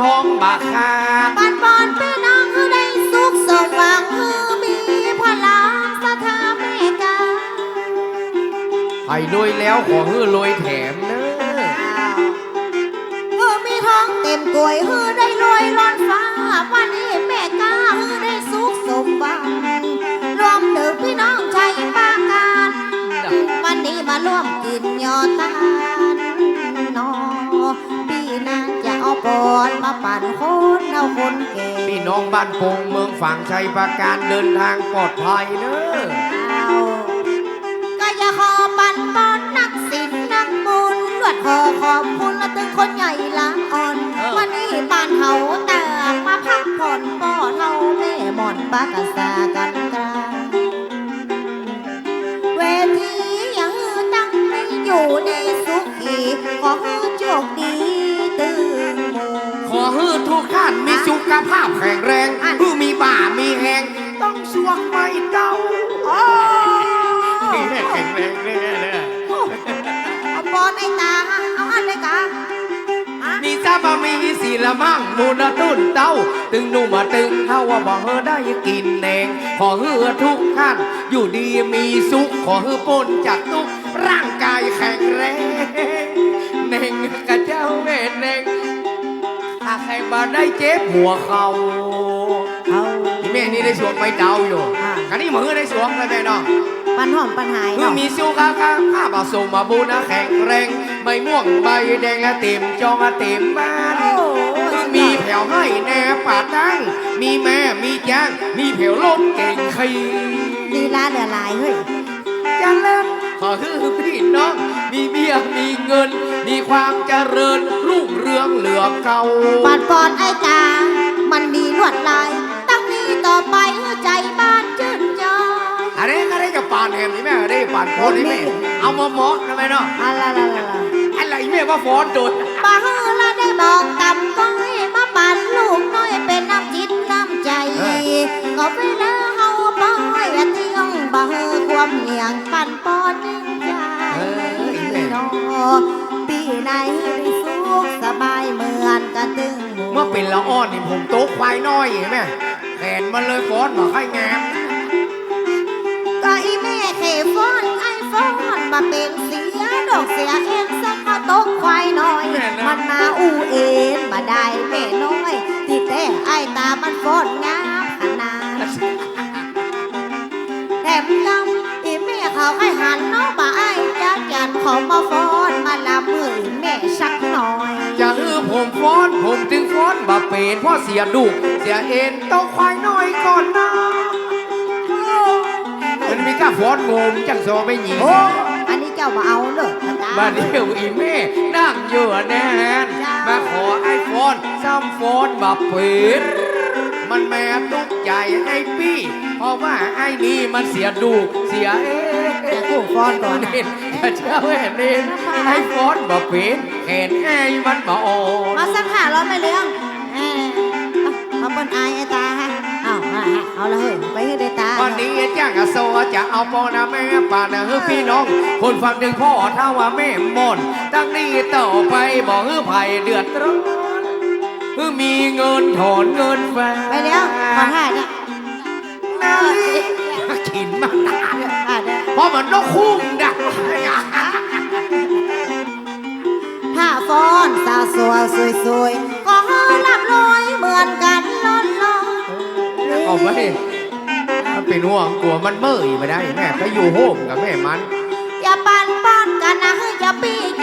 ทองบาคาดปันปอนพี่น้องคือได้สุขสมหวังคือมีพลังสถาเมกาให้รวยแล้วขอฮื้อรวยแถมเนอะเออมีทองเต็มกวยฮือได้รวยล้นฟ้าวันนี้แม่กาฮือได้สุขสมหวังรวมถึงพี่น้องชายปาการวันนี้มาร่วมกินยอตา อาปอนมาปั่นคนเอาคนเก่พี่น้องบ้านโป่งเมืองฝั่งชัยประการเดินทางปลอดภัยเนอะเอาก็อย่าขอปั่นปอนนักศิลป์นักบุญลวดขอขอบคุณและถึงคนใหญ่หล้างอ่อน วันนี้บ้านเฮาแต่มาพักผ่อนป่อเราแม่หมอนปากกษากันกลางเวทียังตั้งไม่อยู่ในสุขีขอให้โชคดีตื่นหมู่ขอ ฮื้อทุกท่านมีสุขภาพแข็งแรงอันฮื้อมีบ่ามีแหงต้องสวงไม่เต้าโอ้แข็งแรงแน่เลยเอาปอนไอ้ตาฮะเอาอันเลยกะฮะมีซาบะมีสีละมั่งมูนตุ้นเต้า ตึงหนุ่มมาตึงเท่าว่าบ่เฮอได้กินแนงขอฮื้อทุกท่าน อยู่ดีมีสุขขอฮื้อปนจากทุกข์ร่างกายแข็งแรง ถ้าใครมาได้เจ็บหัวเขาเอาที่แม่นี่ได้สวมไม่เดาอยู่อ่า กันนี่มือได้สวมเลยแม่น้องปันหอมปันหายคือเนาะมีสู้ค่ะค่ะข้าบาสมมาบูนะแข็งแรงใบม่วงใบแดงและเต็มจองและเต็มบ้าน โอ้คือมีแผ่วให้แน่ป่าตั้ง มีแม่มีจ้างมีแผ่วลมเก่งขีลีลาเหลือหลายเฮ้ยจันเล่นขอคือพี่น้อง มีเบี้ยมีเงิน มีความเจริญรุ่งเรืองเหลือเก่าปันปอนไอ้ตามันมีลวดลาย ตั้งนี้ต่อไปใจบ้านชื่นใจอะไรก็ได้จะปานแหมนี่แม่ได้ปานโคนนี่แม่เอามาเหมาะนะแม่เนาะอะไรอะไรอะไรอะไรแม่ว่าฟ้อนโดดป้าเฮอละได้บอกตำก็ให้มาปั่นลูกน้อยเป็นน้ำจิตน้ำใจ ก็ไปแล้วเฮาป้อยเที่ยงบ่เฮอความเหนียงปั่นปอนยิ่งใจน้อปี ไหนได้สุขสบายเหมือนกันตึงหมู่เมื่อเป็นละอ่อนนี่ผมโต๊ะควายน้อยเห็นไหมแขนมันเลยฟ้อนมาค่อยงามก็อีแม่เคฟอนไอฟอนมาเป็นเสียดอกเสียเองสักมาตกควายน้อย มันมาอูเอ็นมาได้แม่น้อย ที่แต่ไอตามันฟอนงามขนาดแถมลำอีแม่เขาให้หันน้องบ่าไอจักยันเขามาฟอนมาลำมือแม่ สักหน่อย จะฮือผมฟ้อนผมจึงฟ้อนบาเป็นเพราะเสียดุเสียเอ็นต้องควายน้อยก่อนนะมันมีก้าฟ้อนงมจังโซไม่หยีโอ้อันนี้เจ้ามาเอาเด้อตามาเดียวอีแม่นั่งอยู่แน่นมาขอไอ้ฟ้อนซ้ำฟ้อนบาเป็นมันแม่ตุกใจไอ้พี่ เพราะว่าไอ้นี่มันเสียดุเสียเอ็น จะกู้ฟอนก่อนนะเห็นจะเชื่อว่าเห็นเองไอ้ฟอนบอกเป็นเห็นไอ้มันบอกอ่อนมาสักหาร้อยไม่เลี้ยงเออเอาเป็นอายไอ้ตาฮะเอาฮะเอาละเฮ้ยไปให้ได้ตาวันนี้จ้างอาโซจะเอาปอนะแม่ป่านะเฮ้พี่น้อง คนฟังถึงพ่อเท่าว่าแม่มอนตั้งนี้ต่อไปบอกเฮ้ไผ่เดือดร้อนเฮ้มีเงินถอนเงินแฟนไปเลี้ยงขอ อ่าเนี่ยเพราะมันนกคุ้มดักถ้าฟอนสาวสวยสวยๆก็หลับลอยเหมือนกันล้นลอยเอาไว้มันเป็นห่วงกลัวมันเมื่อยไม่ได้แม่ไปอยู่โฮมกับแม่มัน อย่าปั่นป้อนกันนะอย่าปี